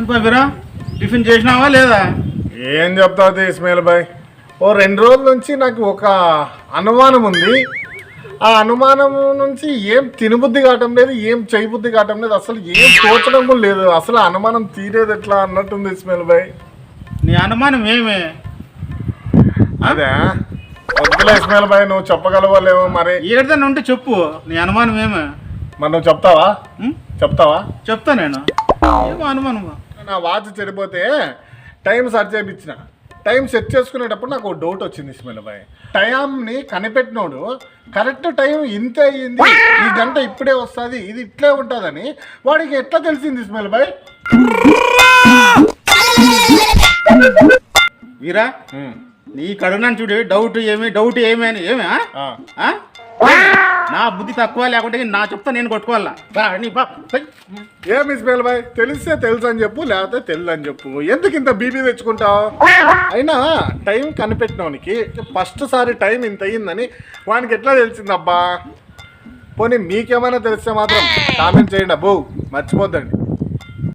Tiffin చేసినావా లేదా? ఏం చెప్తావు ఇస్మాయిల్ బాయ్ ఓ రెండు రోజుల నుంచి నాకు ఒక అనుమానం ఉంది. ఆ అనుమానం నుంచి ఏం తినబుద్ధి కావటం లేదు ఏం చేయబుద్ధి కావటం లేదు అసలు ఏం తోచడం కూడా లేదు. అసలు అనుమానం తీరేది ఎట్లా అన్నట్టుంది ఇస్మాయిల్ బాయ్ నీ అనుమానం ఏమి? అదే వద్దులే ఇస్మాయిల్ బాయ్ నువ్వు చెప్పగలవా లేవో మరి ఏదైనా ఉంటే చెప్పు నీ అనుమానం ఏమి? మరి నువ్వు చెప్తావా? ఉం? చెప్తావా? చెప్తా నేను. ఏమో అనుమానమా? నా వాచ్ చెడిపోతే టైం సెట్ చేయించిన. టైం సెట్ చేసుకునేటప్పుడు నాకు డౌట్ వచ్చింది ఇస్మాయిల్ బాయ్. టైంని కనిపెట్టినోడు కరెక్ట్ టైం ఇంతే అయ్యింది ఈ గంట ఇప్పుడే వస్తుంది ఇది ఇట్లే ఉంటుందని వాడికి ఎట్లా తెలిసింది ఇస్మాయిల్ బాయ్? వీరా నీ కడుగునాను చూడు డౌట్ ఏమి డౌట్ ఏమి అని ఏమి? నా బుద్ధి తక్కువ లేకుంటే నా చెప్తా నేను కొట్టుకోవాలా. ఏం ఇస్మాయిల్ బాయ్ తెలిస్తే తెలుసు అని చెప్పు లేకపోతే తెలియదు అని చెప్పు. ఎందుకు ఇంత బీపీ తెచ్చుకుంటావు? అయినా టైం కనిపెట్టినోనికి ఫస్ట్ సారి టైం ఇంత అయ్యిందని వానికి ఎట్లా తెలిసింది అబ్బా పోనీ మీకేమైనా తెలిస్తే మాత్రం కామెంట్ చేయండి అబ్బో. మర్చిపోద్దండి.